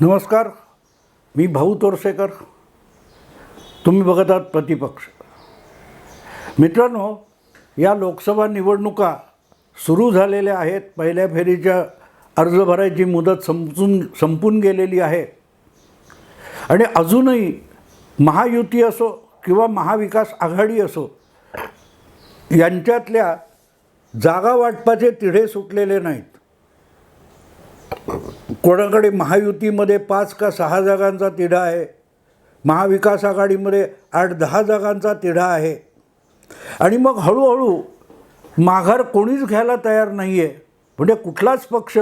नमस्कार मी भाऊ तोरसेकर. तुम्ही बघत आहात प्रतिपक्ष. मित्रांनो या लोकसभा निवडणुका सुरू झालेल्या आहेत. पहिल्या फेरीच्या अर्ज भरायची मुदत संपून संपून गेलेली आहे. आणि अजूनही महायुती असो किंवा महाविकास आघाडी असो यांच्यातल्या जागा वाटपाचे तिढे सुटलेले नाहीत. कोणाकडे महायुतीमध्ये पाच का सहा जागांचा तिढा आहे. महाविकास आघाडीमध्ये आठ दहा जागांचा तिढा आहे. आणि मग हळूहळू माघार कोणीच घ्यायला तयार नाही आहे म्हणजे कुठलाच पक्ष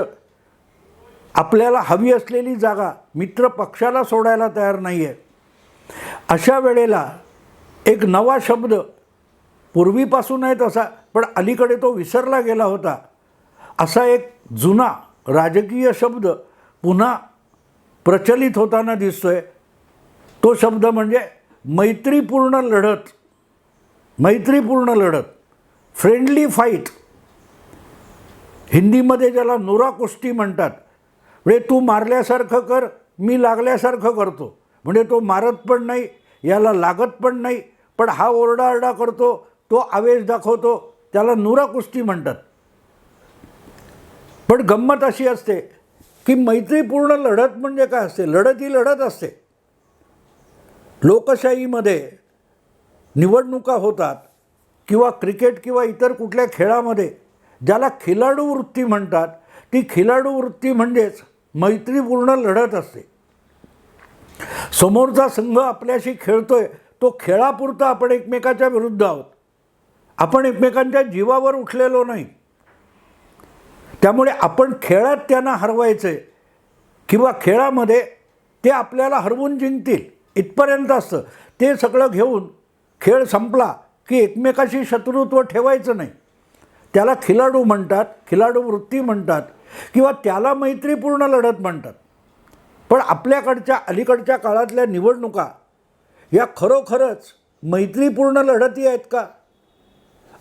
आपल्याला हवी असलेली जागा मित्र पक्षाला सोडायला तयार नाही आहे अशा वेळेला एक नवा शब्द पूर्वीपासून आहे तसा पण अलीकडे तो विसरला गेला होता. असा एक जुना राजकीय शब्द पुन्हा प्रचलित होताना दिसतोय. तो शब्द म्हणजे मैत्रीपूर्ण लढत. मैत्रीपूर्ण लढत. फ्रेंडली फाईट हिंदीमध्ये ज्याला नुरा कुस्ती म्हणतात. म्हणजे तू मारल्यासारखं कर मी लागल्यासारखं करतो. म्हणजे तो मारत पण नाही याला लागत पण नाही पण हा ओरडाआरडा करतो तो आवेश दाखवतो त्याला नुरा कुस्ती म्हणतात. पण गंमत अशी असते की मैत्रीपूर्ण लढत म्हणजे काय असते? लढत ही लढत असते. लोकशाहीमध्ये निवडणुका होतात किंवा क्रिकेट किंवा इतर कुठल्या खेळामध्ये ज्याला खिलाडू वृत्ती म्हणतात ती खिलाडू वृत्ती म्हणजेच मैत्रीपूर्ण लढत असते. समोरचा संघ आपल्याशी खेळतोय तो खेळापुरता आपण एकमेकाच्या विरुद्ध आहोत. आपण एकमेकांच्या जीवावर उठलेलो नाही. त्यामुळे आपण खेळात त्यांना हरवायचं आहे किंवा खेळामध्ये ते आपल्याला हरवून जिंकतील. इथपर्यंत असतं. ते सगळं घेऊन खेळ संपला की एकमेकाशी शत्रुत्व ठेवायचं नाही. त्याला खिलाडू म्हणतात खिलाडू वृत्ती म्हणतात किंवा त्याला मैत्रीपूर्ण लढत म्हणतात. पण आपल्याकडच्या अलीकडच्या काळातल्या निवडणुका या खरोखरच मैत्रीपूर्ण लढती आहेत का?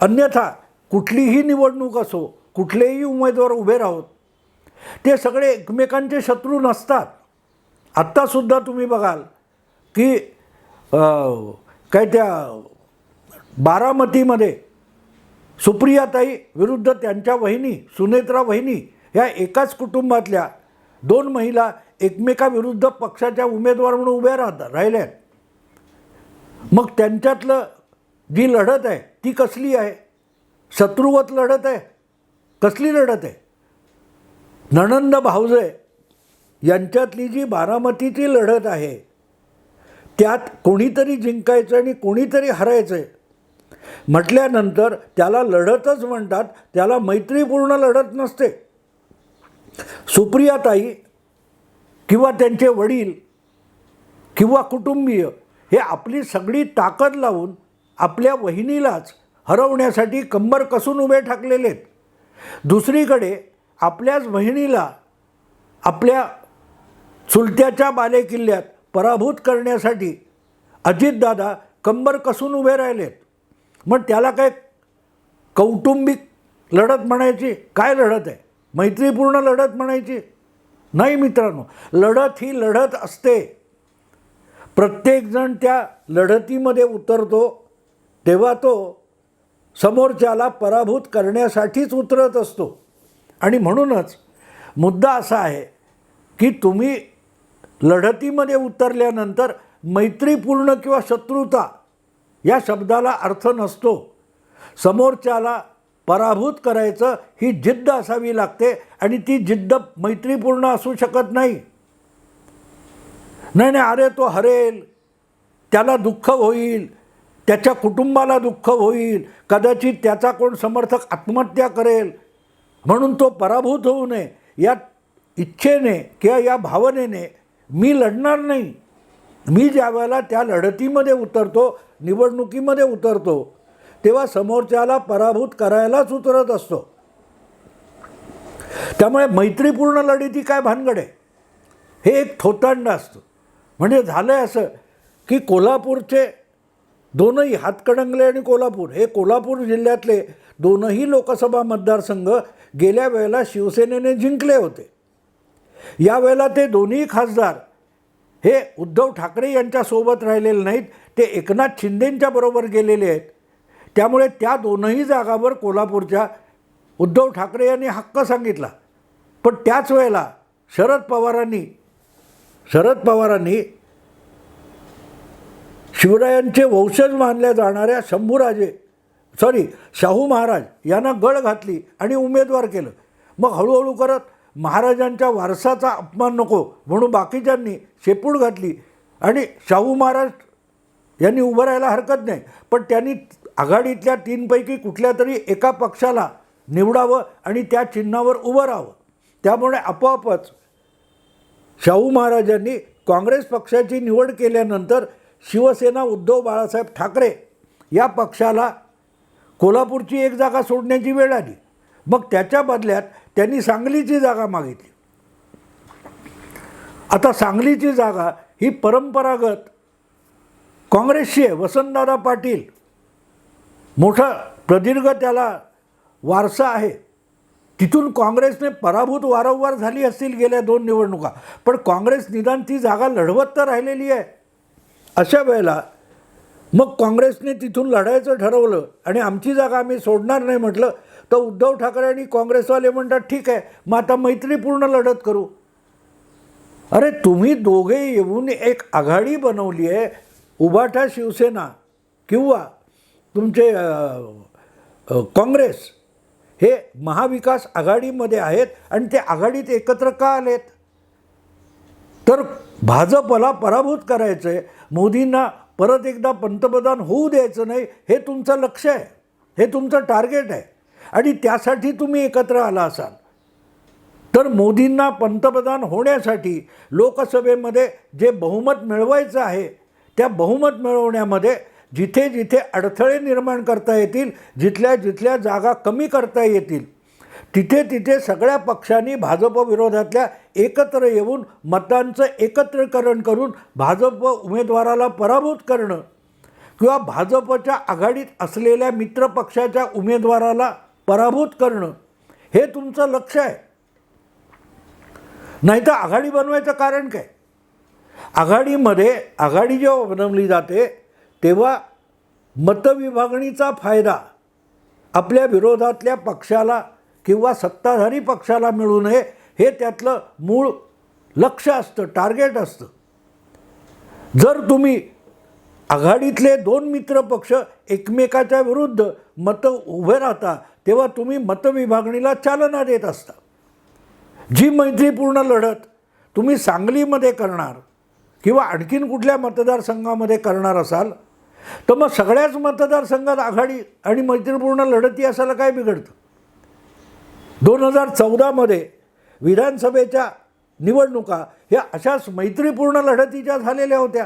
अन्यथा कुठलीही निवडणूक असो कुठलेही उमेदवार उभे राहोत ते सगळे एकमेकांचे शत्रू नसतात. आत्तासुद्धा तुम्ही बघाल की काय त्या बारामतीमध्ये सुप्रियाताई विरुद्ध त्यांच्या वहिनी सुनेत्रा वहिनी ह्या एकाच कुटुंबातल्या दोन महिला एकमेकाविरुद्ध पक्षाच्या उमेदवार म्हणून उभ्या राहतात राहिल्या आहेत मग त्यांच्यातलं जी लढत आहे ती कसली आहे? शत्रुवत लढत आहे? कसली लढत आहे? नणंद भावजे यांच्यातली जी बारामतीची लढत आहे त्यात कोणीतरी जिंकायचं आणि कोणीतरी हरायचं आहे म्हटल्यानंतर त्याला लढतच म्हणतात त्याला मैत्रीपूर्ण लढत नसते. सुप्रियाताई किंवा त्यांचे वडील किंवा कुटुंबीय हे आपली सगळी ताकद लावून आपल्या वहिनीलाच हरवण्यासाठी कंबर कसून उभे ठाकलेले आहेत दुसरीकडे आपल्याच बहिणीला आपल्या चुलत्याच्या बालेकिल्ल्यात पराभूत करण्यासाठी अजितदादा कंबर कसून उभे राहिलेत. मग त्याला काय कौटुंबिक लढत म्हणायची? काय लढत आहे? मैत्रीपूर्ण लढत म्हणायची? नाही मित्रांनो लढत ही लढत असते. प्रत्येकजण त्या लढतीमध्ये उतरतो तेव्हा तो समोरच्याला पराभूत करण्यासाठीच उतरत असतो. आणि म्हणूनच मुद्दा असा आहे की तुम्ही लढतीमध्ये उतरल्यानंतर मैत्रीपूर्ण किंवा शत्रुता या शब्दाला अर्थ नसतो. समोरच्याला पराभूत करायचं ही जिद्द असावी लागते आणि ती जिद्द मैत्रीपूर्ण असू शकत नाही. नाही नाही अरे तो हरेल त्याला दुःख होईल त्याच्या कुटुंबाला दुःख होईल. कदाचित त्याचा कोण समर्थक आत्महत्या करेल. म्हणून तो पराभूत होऊ नये. या इच्छेने किंवा या भावनेने मी लढणार नाही. मी ज्या वेळेला त्या लढतीमध्ये उतरतो निवडणुकीमध्ये उतरतो तेव्हा समोरच्याला पराभूत करायलाच उतरत असतो. त्यामुळे मैत्रीपूर्ण लढती काय भानगड आहे? हे एक थोतांड असतं. म्हणजे झालं आहे असं की कोल्हापूरचे दोनही हातकणंगले आणि कोल्हापूर. हे कोल्हापूर जिल्ह्यातले दोनही लोकसभा मतदारसंघ गेल्या वेळेला शिवसेनेने जिंकले होते. यावेळेला ते दोन्ही खासदार हे उद्धव ठाकरे यांच्यासोबत राहिलेले नाहीत ते एकनाथ शिंदेंच्या बरोबर गेलेले आहेत. त्यामुळे त्या दोनही जागावर कोल्हापूरच्या उद्धव ठाकरे यांनी हक्क सांगितला. पण त्याच वेळेला शरद पवारांनी शरद पवारांनी शिवरायांचे वंशज मानल्या जाणाऱ्या शंभूराजे सॉरी शाहू महाराज यांना गळ घातली आणि उमेदवार केलं. मग हळूहळू करत महाराजांच्या वारसाचा अपमान नको म्हणून बाकीच्यांनी शेपूड घातली आणि शाहू महाराज यांनी उभं राहायला हरकत नाही. पण त्यांनी आघाडीतल्या तीनपैकी कुठल्या तरी एका पक्षाला निवडावं आणि त्या चिन्हावर उभं राहावं. त्यामुळे आपोआपच शाहू महाराजांनी काँग्रेस पक्षाची निवड केल्यानंतर शिवसेना उद्धव बाळासाहेब ठाकरे या पक्षाला कोल्हापूरची एक जागा सोडण्याची वेळ आली. मग त्याच्या बदल्यात त्यांनी सांगलीची जागा मागितली. आता सांगलीची जागा ही परंपरागत काँग्रेसची आहे वसंतदादा पाटील मोठा प्रदीर्घ त्याला वारसा आहे. तिथून काँग्रेसने पराभूत वारंवार झाली असतील गेल्या दोन निवडणुका. पण काँग्रेस निदान ती जागा लढवत तर राहिलेली आहे. अशा वेळेला मग काँग्रेसने तिथून लढायचं ठरवलं आणि आमची जागा आम्ही सोडणार नाही म्हटलं तर उद्धव ठाकरे आणि काँग्रेसवाले म्हणतात ठीक आहे मग आता मैत्रीपूर्ण लढत करू. अरे तुम्ही दोघे येऊन एक आघाडी बनवली आहे उभाठा शिवसेना किंवा तुमचे काँग्रेस हे महाविकास आघाडीमध्ये आहेत आणि ते आघाडीत एकत्र का आलेत? तर भाजपला पराभूत करायचं आहे मोदींना परत एकदा पंतप्रधान होऊ द्यायचं नाही हे तुमचं लक्ष आहे. हे तुमचं टार्गेट आहे. आणि त्यासाठी तुम्ही एकत्र आला असाल. तर मोदींना पंतप्रधान होण्यासाठी लोकसभेमध्ये जे बहुमत मिळवायचं आहे त्या बहुमत मिळवण्यामध्ये जिथे जिथे अडथळे निर्माण करता येतील जिथल्या जिथल्या जागा कमी करता येतील तिथे तिथे सगळ्या पक्षांनी भाजप विरोधातल्या एकत्र येऊन मतांचं एकत्रीकरण करून भाजप उमेदवाराला पराभूत करणं किंवा भाजपच्या आघाडीत असलेल्या मित्रपक्षाच्या उमेदवाराला पराभूत करणं हे तुमचं लक्ष आहे. नाही तर आघाडी बनवायचं कारण काय? आघाडीमध्ये आघाडी जेव्हा बनवली जाते तेव्हा मतविभागणीचा फायदा आपल्या विरोधातल्या पक्षाला किंवा सत्ताधारी पक्षाला मिळू नये हे त्यातलं मूळ लक्ष असतं टार्गेट असतं. जर तुम्ही आघाडीतले दोन मित्र पक्ष एकमेकाच्या विरुद्ध मतं उभे राहता तेव्हा तुम्ही मतविभागणीला चालना देत असता. जी मैत्रीपूर्ण लढत तुम्ही सांगलीमध्ये करणार किंवा आणखीन कुठल्या मतदारसंघामध्ये करणार असाल तर मग सगळ्याच मतदारसंघात आघाडी आणि मैत्रीपूर्ण लढती असायला काय बिघडतं? दोन हजार चौदामध्ये विधानसभेच्या निवडणुका ह्या अशाच मैत्रीपूर्ण लढतीच्या झालेल्या होत्या.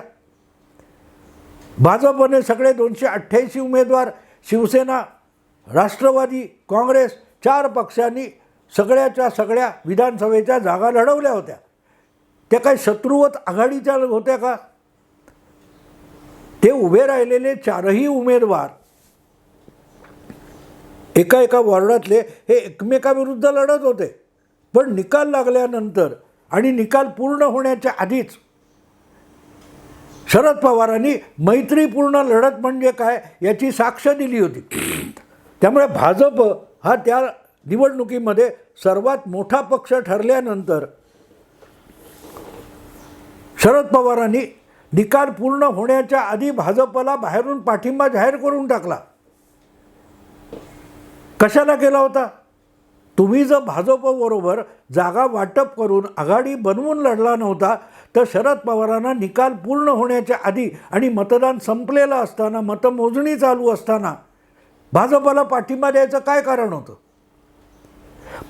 भाजपने सगळे दोनशे अठ्ठ्याऐंशी उमेदवार शिवसेना राष्ट्रवादी काँग्रेस चार पक्षांनी सगळ्याच्या सगळ्या विधानसभेच्या जागा लढवल्या होत्या. त्या काही शत्रुवत आघाडीच्या होत्या का? ते उभे राहिलेले चारही उमेदवार एका एका वॉर्डातले हे एकमेकाविरुद्ध लढत होते. पण निकाल लागल्यानंतर आणि निकाल पूर्ण होण्याच्या आधीच शरद पवारांनी मैत्रीपूर्ण लढत म्हणजे काय याची साक्ष दिली होती. त्यामुळे भाजप हा त्या निवडणुकीमध्ये सर्वात मोठा पक्ष ठरल्यानंतर शरद पवारांनी निकाल पूर्ण होण्याच्या आधी भाजपला बाहेरून पाठिंबा जाहीर करून टाकला. कशाला केला होता? तुम्ही जर भाजपबरोबर जागा वाटप करून आघाडी बनवून लढला नव्हता तर शरद पवारांना निकाल पूर्ण होण्याच्या आधी आणि मतदान संपलेलं असताना मतमोजणी चालू असताना भाजपला पाठिंबा द्यायचं काय कारण होतं?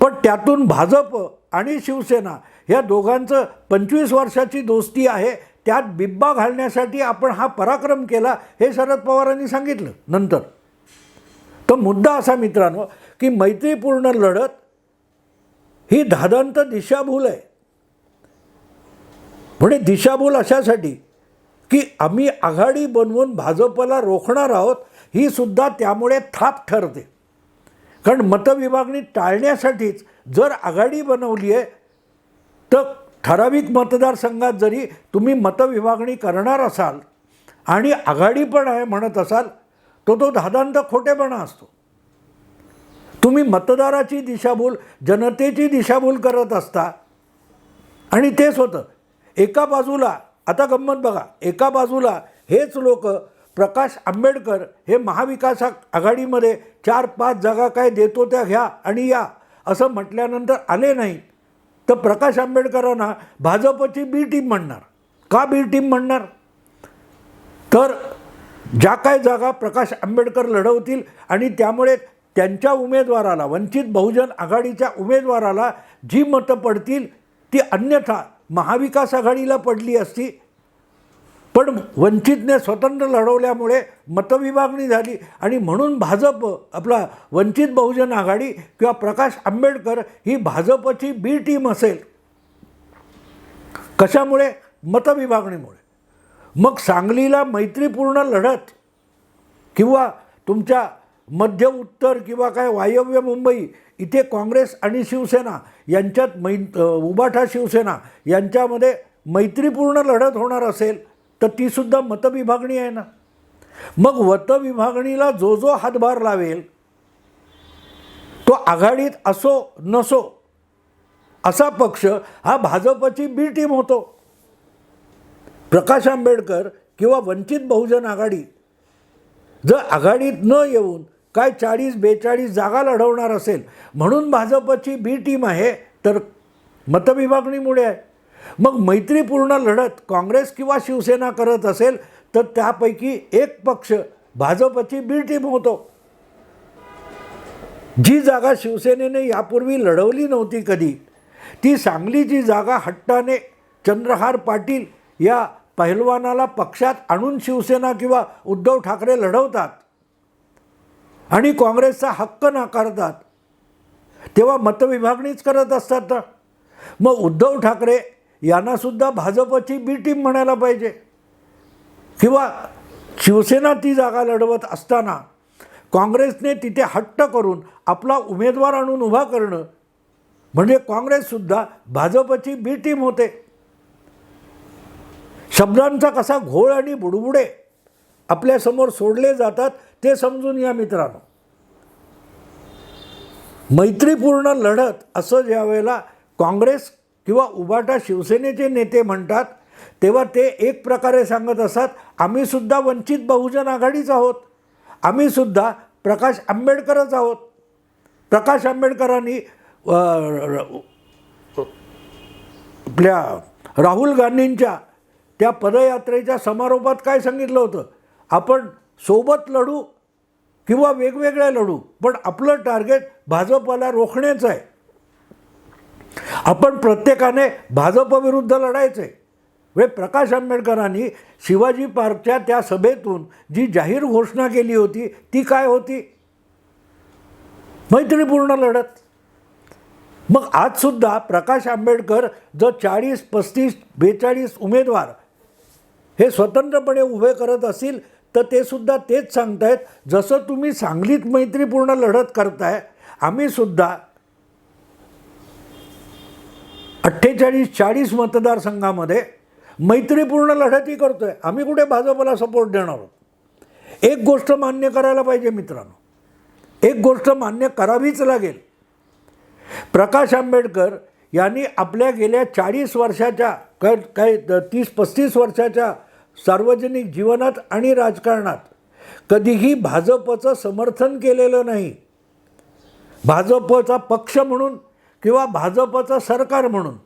पण त्यातून भाजप आणि शिवसेना या दोघांचं पंचवीस वर्षाची दोस्ती आहे त्यात बिब्बा घालण्यासाठी आपण हा पराक्रम केला हे शरद पवारांनी सांगितलं नंतर. तर मुद्दा असा मित्रांनो की मैत्रीपूर्ण लढत ही धादांत दिशाभूल आहे. म्हणजे दिशाभूल अशासाठी की आम्ही आघाडी बनवून भाजपला रोखणार आहोत ही सुद्धा त्यामुळे थाप ठरते. कारण मतविभागणी टाळण्यासाठीच जर आघाडी बनवली आहे तर ठराविक मतदारसंघात जरी तुम्ही मतविभागणी करणार असाल आणि आघाडी पण आहे म्हणत असाल तो तो धादांत खोटेपणा असतो. तुम्ही मतदाराची दिशाभूल जनतेची दिशाभूल करत असता आणि तेच होतं. एका बाजूला आता गंमत बघा एका बाजूला हेच लोक प्रकाश आंबेडकर हे महाविकास आघाडीमध्ये चार पाच जागा काय देतो त्या घ्या आणि या असं म्हटल्यानंतर आले नाही तर प्रकाश आंबेडकरांना भाजपची बी टीम म्हणणार. का बी टीम म्हणणार? तर ज्या काय जागा प्रकाश आंबेडकर लढवतील आणि त्यामुळे त्यांच्या उमेदवाराला वंचित बहुजन आघाडीच्या उमेदवाराला जी मतं पडतील ती अन्यथा महाविकास आघाडीला पडली असती. पण वंचितने स्वतंत्र लढवल्यामुळे मतविभागणी झाली आणि म्हणून भाजप आपला वंचित बहुजन आघाडी किंवा प्रकाश आंबेडकर ही भाजपची बी टीम असेल. कशामुळे? मतविभागणीमुळे. मग सांगलीला मैत्रीपूर्ण लढत किंवा तुमच्या मध्य उत्तर किंवा काय वायव्य मुंबई इथे काँग्रेस आणि शिवसेना यांच्यात मै उबाठा शिवसेना यांच्यामध्ये मैत्रीपूर्ण लढत होणार असेल तर तीसुद्धा मतविभागणी आहे ना. मग मतविभागणीला जो जो हातभार लावेल तो आघाडीत असो नसो असा पक्ष हा भाजपची बी टीम होतो. प्रकाश आंबेडकर किंवा वंचित बहुजन आघाडी जर आघाडीत न येऊन काय चाळीस बेचाळीस जागा लढवणार असेल म्हणून भाजपची बी टीम आहे तर मतविभागणीमुळे आहे. मग मैत्रीपूर्ण लढत काँग्रेस किंवा शिवसेना करत असेल तर त्यापैकी एक पक्ष भाजपची बी टीम होतो. जी जागा शिवसेनेने यापूर्वी लढवली नव्हती कधी ती सांगलीची जागा हट्टाने चंद्रहार पाटील या पहिलवानाला पक्षात आणून शिवसेना किंवा उद्धव ठाकरे लढवतात आणि काँग्रेसचा हक्क नाकारतात. तेव्हा मतविभागणीच करत असतात. मग उद्धव ठाकरे यांनासुद्धा भाजपची बी टीम म्हणायला पाहिजे. किंवा शिवसेना ती जागा लढवत असताना काँग्रेसने तिथे हट्ट करून आपला उमेदवार आणून उभा करणं म्हणजे काँग्रेससुद्धा भाजपची बी टीम होते. शब्दांचा कसा घोळ आणि बुडबुडे आपल्यासमोर सोडले जातात ते समजून या मित्रांनो. मैत्रीपूर्ण लढत असं ज्या वेळेला काँग्रेस किंवा उबाटा शिवसेनेचे नेते म्हणतात तेव्हा ते एक प्रकारे सांगत असतात आम्हीसुद्धा वंचित बहुजन आघाडीच आहोत. आम्हीसुद्धा प्रकाश आंबेडकरच आहोत. प्रकाश आंबेडकरांनी आपल्या राहुल गांधींच्या त्या पदयात्रेच्या समारोपात काय सांगितलं होतं? आपण सोबत लढू किंवा वेगवेगळ्या लढू पण आपलं टार्गेट भाजपला रोखण्याचं आहे. आपण प्रत्येकाने भाजपविरुद्ध लढायचं आहे म्हणजे वे प्रकाश आंबेडकरांनी शिवाजी पार्कच्या त्या सभेतून जी जाहीर घोषणा केली होती ती काय होती? मैत्रीपूर्ण लढत. मग आजसुद्धा प्रकाश आंबेडकर जर चाळीस पस्तीस बेचाळीस उमेदवार हे स्वतंत्रपणे उभे करत असतील तर ते सुद्धा तेच सांगतायत जसं तुम्ही सांगलीत मैत्रीपूर्ण लढत करताय आम्हीसुद्धा अठ्ठेचाळीस चाळीस मतदारसंघामध्ये मैत्रीपूर्ण लढतही करतोय. आम्ही कुठे भाजपला सपोर्ट देणार आहोत? एक गोष्ट मान्य करायला पाहिजे मित्रांनो. एक गोष्ट मान्य करावीच लागेल. प्रकाश आंबेडकर यांनी आपल्या गेल्या चाळीस वर्षाच्या काय काय तीस पस्तीस वर्षाच्या सार्वजनिक जीवनात आणि राजकारणात कधीही भाजपचं समर्थन केलेलं नाही. भाजपचा पक्ष म्हणून किंवा भाजपचं सरकार म्हणून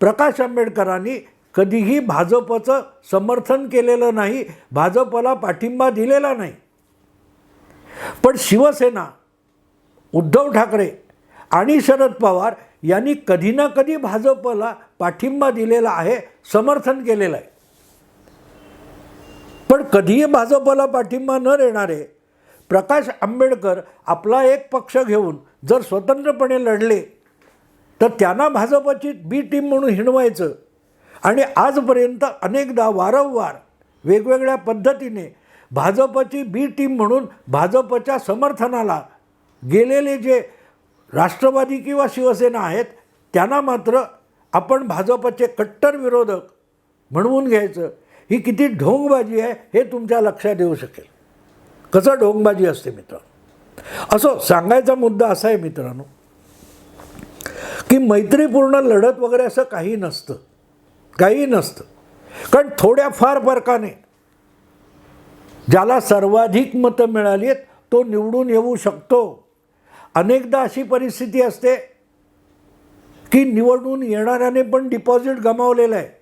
प्रकाश आंबेडकरांनी कधीही भाजपचं समर्थन केलेलं नाही भाजपला पाठिंबा दिलेला नाही. पण शिवसेना उद्धव ठाकरे आणि शरद पवार यांनी कधी ना कधी भाजपला पाठिंबा दिलेला आहे समर्थन केलेलं आहे. पण कधीही भाजपला पाठिंबा न देणारे प्रकाश आंबेडकर आपला एक पक्ष घेऊन जर स्वतंत्रपणे लढले तर त्यांना भाजपची बी टीम म्हणून हिणवायचं. आणि आजपर्यंत अनेकदा वारंवार वेगवेगळ्या पद्धतीने भाजपची बी टीम म्हणून भाजपच्या समर्थनाला गेलेले जे राष्ट्रवादी किंवा शिवसेना आहेत त्यांना मात्र आपण भाजपचे कट्टर विरोधक म्हणवून घ्यायचं. ही किती ढोंगबाजी आहे हे तुमच्या लक्षात येऊ शकेल. कसं ढोंगबाजी असते मित्र असो सांगायचा मुद्दा असा आहे मित्रांनो की मैत्रीपूर्ण लढत वगैरे असं काही नसतं. काही नसतं. कारण थोड्या फार फरकाने ज्याला सर्वाधिक मतं मिळाली आहेत तो निवडून येऊ शकतो. अनेकदा अशी परिस्थिती असते की निवडून येणाऱ्याने पण डिपॉझिट गमावलेलं आहे.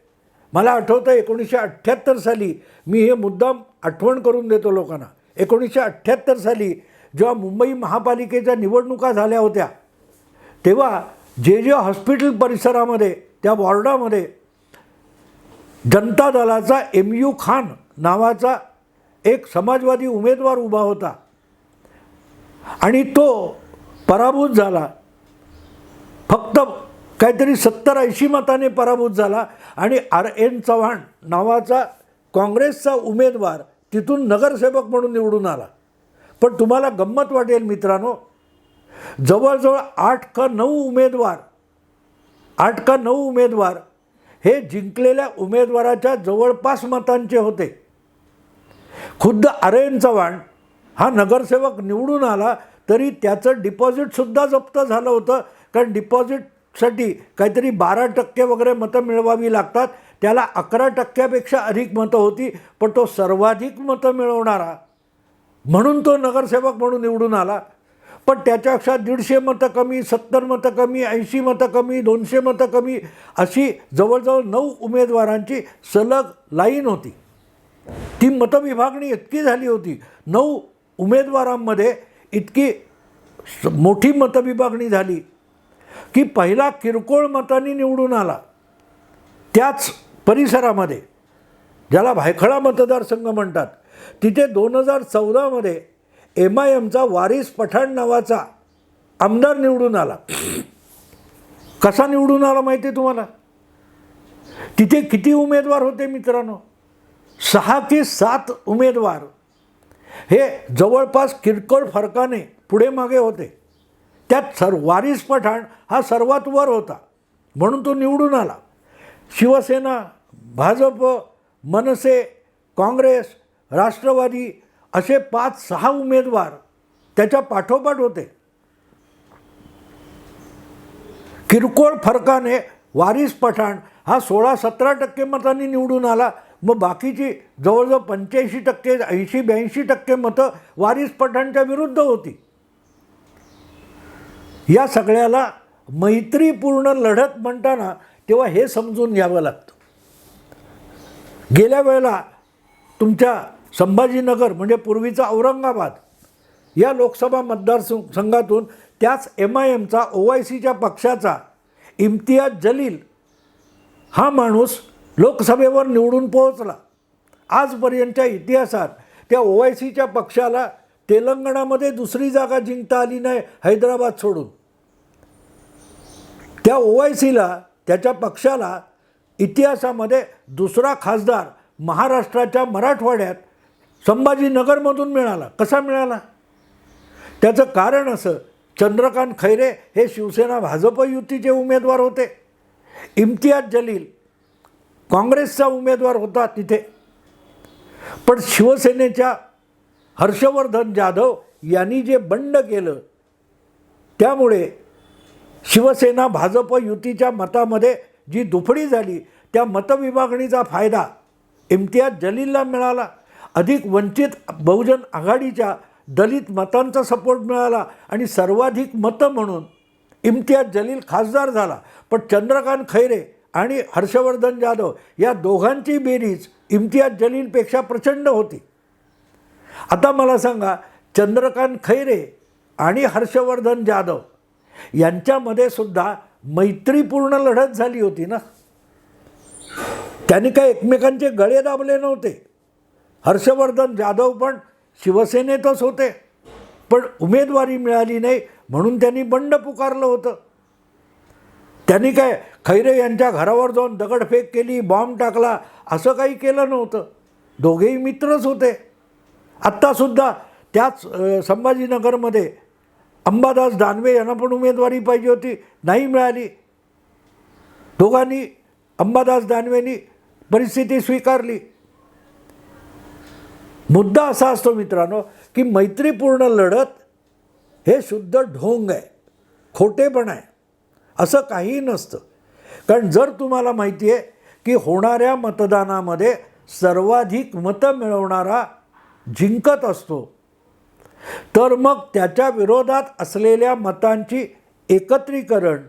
मला आठवतं एकोणीसशे अठ्ठ्याहत्तर साली मी हे मुद्दाम आठवण करून देतो लोकांना. एकोणीसशे अठ्ठ्याहत्तर साली जेव्हा मुंबई महापालिकेच्या निवडणुका झाल्या होत्या तेव्हा जे जे हॉस्पिटल परिसरामध्ये त्या वॉर्डामध्ये जनता दलाचा एम यू खान नावाचा एक समाजवादी उमेदवार उभा होता. आणि तो पराभूत झाला. फक्त काहीतरी सत्तर ऐंशी मताने पराभूत झाला आणि आर एन चव्हाण नावाचा काँग्रेसचा उमेदवार तिथून नगरसेवक म्हणून निवडून आला. पण तुम्हाला गंमत वाटेल मित्रांनो जवळजवळ आठ का नऊ उमेदवार आठ का नऊ उमेदवार हे जिंकलेल्या उमेदवाराच्या जवळपास मतांचे होते. खुद्द आर एन चव्हाण हा नगरसेवक निवडून आला तरी त्याचं डिपॉझिटसुद्धा जप्त झालं होतं कारण डिपॉझिट साठी काहीतरी बारा टक्के वगैरे मतं मिळवावी लागतात. त्याला अकरा टक्क्यापेक्षा अधिक मतं होती पण तो सर्वाधिक मतं मिळवणारा. म्हणून तो नगरसेवक म्हणून निवडून आला. पण त्याच्यापेक्षा दीडशे मतं कमी सत्तर मतं कमी ऐंशी मतं कमी दोनशे मतं कमी अशी जवळजवळ नऊ उमेदवारांची सलग लाईन होती. ती मतविभागणी इतकी झाली होती. नऊ उमेदवारांमध्ये इतकी स- मोठी मतविभागणी झाली. की पहिला किरकोळ मतांनी निवडून आला. त्याच परिसरामध्ये ज्याला भायखळा मतदारसंघ म्हणतात तिथे दोन हजार चौदामध्ये एम आय एमचा वारिस पठाण नावाचा आमदार निवडून आला. कसा निवडून आला माहिती आहे तुम्हाला? तिथे किती उमेदवार होते मित्रांनो? सहा की सात उमेदवार. हे जवळपास किरकोळ फरकाने पुढे मागे होते. त्यात सर वारिस पठाण हा सर्वात वर होता. म्हणून तो निवडून आला. शिवसेना भाजप मनसे काँग्रेस राष्ट्रवादी असे पाच सहा उमेदवार त्याच्या पाठोपाठ होते. किरकोळ फरकाने वारिस पठाण हा सोळा सतरा टक्के मतांनी निवडून आला. मग बाकीची जवळजवळ पंच्याऐंशी टक्के ऐंशी ब्याऐंशी टक्के मतं वारिस पठाणच्या विरुद्ध होती. या सगळ्याला मैत्रीपूर्ण लढत म्हणताना तेव्हा हे समजून घ्यावं लागतं. गेल्या वेळेला तुमच्या संभाजीनगर म्हणजे पूर्वीचा औरंगाबाद या लोकसभा मतदारसंघातून त्याच एम आय एमचा ओ आय सीच्या पक्षाचा इम्तियाज जलील हा माणूस लोकसभेवर निवडून पोहोचला. आजपर्यंतच्या इतिहासात त्या ओ आय सीच्या पक्षाला तेलंगणामध्ये दुसरी जागा जिंकता आली नाही हैदराबाद सोडून. त्या ओ सीला त्याच्या पक्षाला इतिहासामध्ये दुसरा खासदार महाराष्ट्राच्या मराठवाड्यात संभाजीनगरमधून मिळाला. कसा मिळाला? त्याचं कारण असं चंद्रकांत खैरे हे शिवसेना भाजप युतीचे उमेदवार होते. इम्तियाज जलील काँग्रेसचा उमेदवार होता तिथे. पण शिवसेनेच्या हर्षवर्धन जाधव यांनी जे बंड केलं त्यामुळे शिवसेना भाजप युतीच्या मतामध्ये जी दुफडी झाली त्या मतविभागणीचा फायदा इम्तियाज जलीलला मिळाला. अधिक वंचित बहुजन आघाडीच्या दलित मतांचा सपोर्ट मिळाला आणि सर्वाधिक मतं म्हणून इम्तियाज जलील खासदार झाला. पण चंद्रकांत खैरे आणि हर्षवर्धन जाधव या दोघांची बेरीज इम्तियाज जलीलपेक्षा प्रचंड होती. आता मला सांगा चंद्रकांत खैरे आणि हर्षवर्धन जाधव यांच्यामध्ये सुद्धा मैत्रीपूर्ण लढत झाली होती ना. त्यांनी काय एकमेकांचे गळे दाबले नव्हते. हर्षवर्धन जाधव पण शिवसेनेतच होते. पण उमेदवारी मिळाली नाही म्हणून त्यांनी बंड पुकारलं होतं. त्यांनी काय खैरे यांच्या घरावर जाऊन दगडफेक केली बॉम्ब टाकला असं काही केलं नव्हतं. दोघेही मित्रच होते. आत्तासुद्धा त्याच संभाजीनगरमध्ये अंबादास दानवे यांना पण उमेदवारी पाहिजे होती नाही मिळाली. दोघांनी अंबादास दानवेनी परिस्थिती स्वीकारली. मुद्दा असा असतो मित्रांनो की मैत्रीपूर्ण लढत हे शुद्ध ढोंग आहे खोटेपण आहे असं काहीही नसतं. कारण जर तुम्हाला माहिती आहे की होणाऱ्या मतदानामध्ये सर्वाधिक मतं मिळवणारा जिंकत असतो तर मग त्याच्या विरोधात असलेल्या मतांची एकत्रीकरण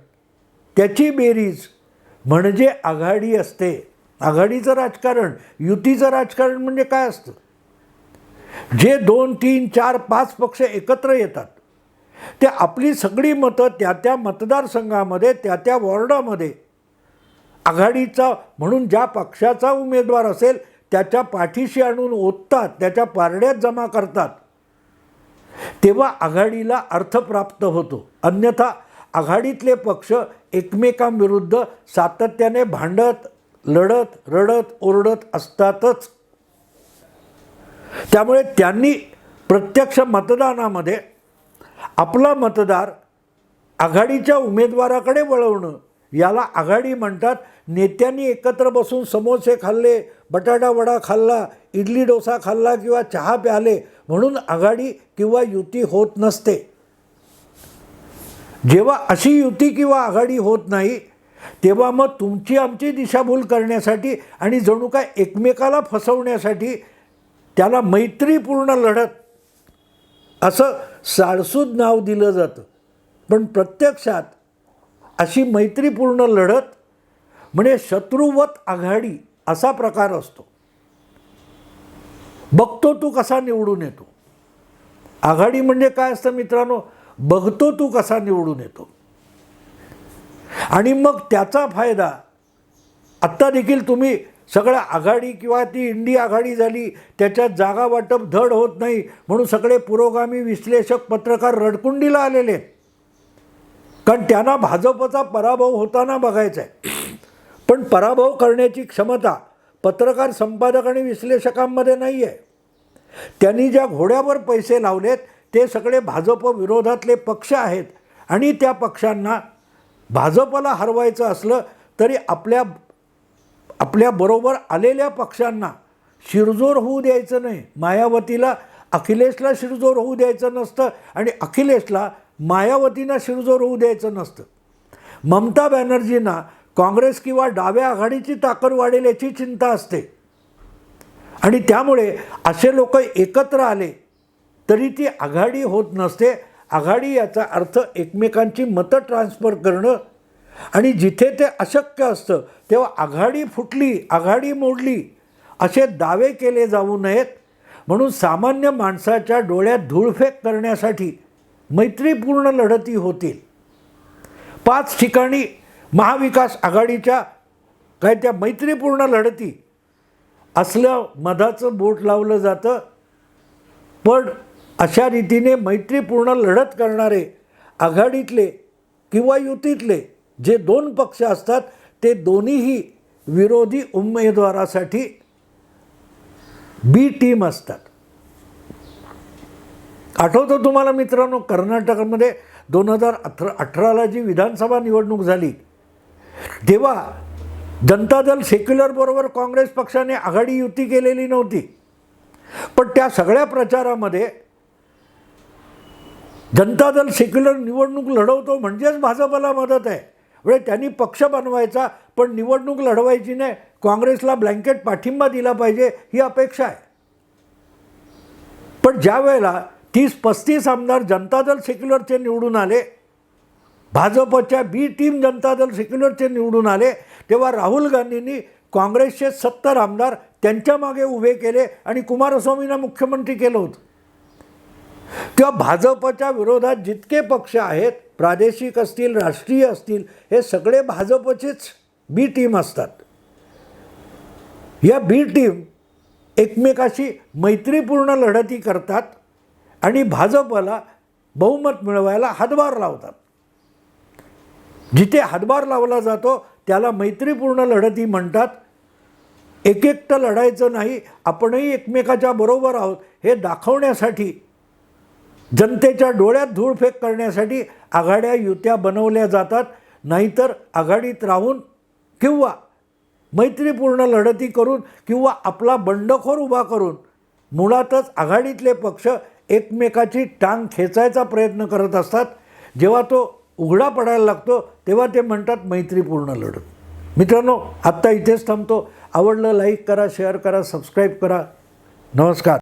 त्याची बेरीज म्हणजे आघाडी असते. आघाडीचं राजकारण युतीचं राजकारण म्हणजे काय असतं? जे दोन तीन चार पाच पक्ष एकत्र येतात ते आपली सगळी मतं त्या त्या मतदारसंघामध्ये त्या त्या वॉर्डामध्ये आघाडीचा म्हणून ज्या पक्षाचा उमेदवार असेल त्याच्या पाठीशी आणून ओततात त्याच्या पारड्यात जमा करतात. तेव्हा आघाडीला अर्थ प्राप्त होतो. अन्यथा आघाडीतले पक्ष एकमेकांविरुद्ध सातत्याने भांडत लढत रडत ओरडत असतातच. त्यामुळे त्यांनी प्रत्यक्ष मतदानामध्ये आपला मतदार आघाडीच्या उमेदवाराकडे वळवणं याला आघाडी म्हणतात नेत्यांनी एकत्र बसून समोसे खाल्ले बटाटा वडा खाल्ला इडली डोसा खाल्ला किंवा चहा प्याले म्हणून आघाडी किंवा युती होत नसते. जेव्हा अशी युती किंवा आघाडी होत नाही तेव्हा मग तुमची आमची दिशाभूल करण्यासाठी आणि जणू काय एकमेकाला फसवण्यासाठी त्याला मैत्रीपूर्ण लढत असं साळसूद नाव दिलं जातं. पण प्रत्यक्षात अशी मैत्रीपूर्ण लढत म्हणजे शत्रुवत आघाडी असा प्रकार असतो. बघतो तू कसा निवडून येतो. आघाडी म्हणजे काय असतं मित्रांनो? बघतो तू कसा निवडून येतो. आणि मग त्याचा फायदा आत्ता देखील तुम्ही सगळ्या आघाडी किंवा ती इंडी आघाडी झाली त्याच्यात जागा वाटप धड होत नाही म्हणून सगळे पुरोगामी विश्लेषक पत्रकार रडकुंडीला आलेले आहेत. कारण त्यांना भाजपचा पराभव होताना बघायचा आहे पण पराभव करण्याची क्षमता पत्रकार संपादक आणि विश्लेषकांमध्ये नाही आहे त्यांनी ज्या घोड्यावर पैसे लावलेत ते सगळे भाजप विरोधातले पक्ष आहेत आणि त्या पक्षांना भाजपला हरवायचं असलं तरी आपल्या आपल्याबरोबर आलेल्या पक्षांना शिरजोर होऊ द्यायचं नाही. मायावतीला अखिलेशला शिरजोर होऊ द्यायचं नसतं आणि अखिलेशला मायावतींना शिरजोर होऊ द्यायचं नसतं. ममता बॅनर्जींना काँग्रेस किंवा डाव्या आघाडीची ताकद वाढेल याची चिंता असते. आणि त्यामुळे असे लोक एकत्र आले तरी ती आघाडी होत नसते. आघाडी याचा अर्थ एकमेकांची मतं ट्रान्सफर करणं. आणि जिथे ते अशक्य असतं तेव्हा आघाडी फुटली आघाडी मोडली असे दावे केले जाऊ नयेत. म्हणून सामान्य माणसाच्या डोळ्यात धूळफेक करण्यासाठी मैत्रीपूर्ण लढती होतील. पाच ठिकाणी महाविकास आघाडीच्या काय त्या मैत्रीपूर्ण लढती असलं मधाचं बोट लावलं जातं. पण अशा रीतीने मैत्रीपूर्ण लढत करणारे आघाडीतले किंवा युतीतले जे दोन पक्ष असतात ते दोन्हीही विरोधी उमेदवारासाठी बी टीम असतात. आठवतं तुम्हाला मित्रांनो कर्नाटकमध्ये दोन हजार अठरा अठराला जी विधानसभा निवडणूक झाली तेव्हा जनता दल सेक्युलरबरोबर काँग्रेस पक्षाने आघाडी युती केलेली नव्हती. पण त्या सगळ्या प्रचारामध्ये जनता दल सेक्युलर निवडणूक लढवतो म्हणजेच भाजपला मदत आहे. म्हणजे त्यांनी पक्ष बनवायचा पण निवडणूक लढवायची नाही काँग्रेसला ब्लँकेट पाठिंबा दिला पाहिजे ही अपेक्षा आहे. पण ज्या वेळेला तीस पस्तीस आमदार जनता दल सेक्युलरचे निवडून आले भाजपच्या बी टीम जनता दल सेक्युलरचे निवडून आले तेव्हा राहुल गांधींनी काँग्रेसचे सत्तर आमदार त्यांच्या मागे उभे केले आणि कुमारस्वामींना मुख्यमंत्री केलं होतं. तेव्हा भाजपच्या विरोधात जितके पक्ष आहेत प्रादेशिक असतील राष्ट्रीय असतील हे सगळे भाजपचेच बी टीम असतात. या बी टीम एकमेकाशी मैत्रीपूर्ण लढती करतात आणि भाजपला बहुमत मिळवायला हातभार लावतात. जिथे हातभार लावला जातो त्याला मैत्रीपूर्ण लढती म्हणतात. एक एकटं लढायचं नाही आपणही एकमेकाच्या बरोबर आहोत हे दाखवण्यासाठी जनतेच्या डोळ्यात धूळफेक करण्यासाठी आघाड्या युत्या बनवल्या जातात. नाहीतर आघाडीत राहून किंवा मैत्रीपूर्ण लढती करून किंवा आपला बंडखोर उभा करून मुळातच आघाडीतले पक्ष एकमेकाची टांग खेचायचा प्रयत्न करत असतात. जेव्हा तो उघडा पडायला लागतो तेव्हा ते म्हणतात मैत्रीपूर्ण लढत. मित्रांनो आत्ता इथेच थांबतो. आवडलं लाईक करा शेअर करा सबस्क्राईब करा. नमस्कार.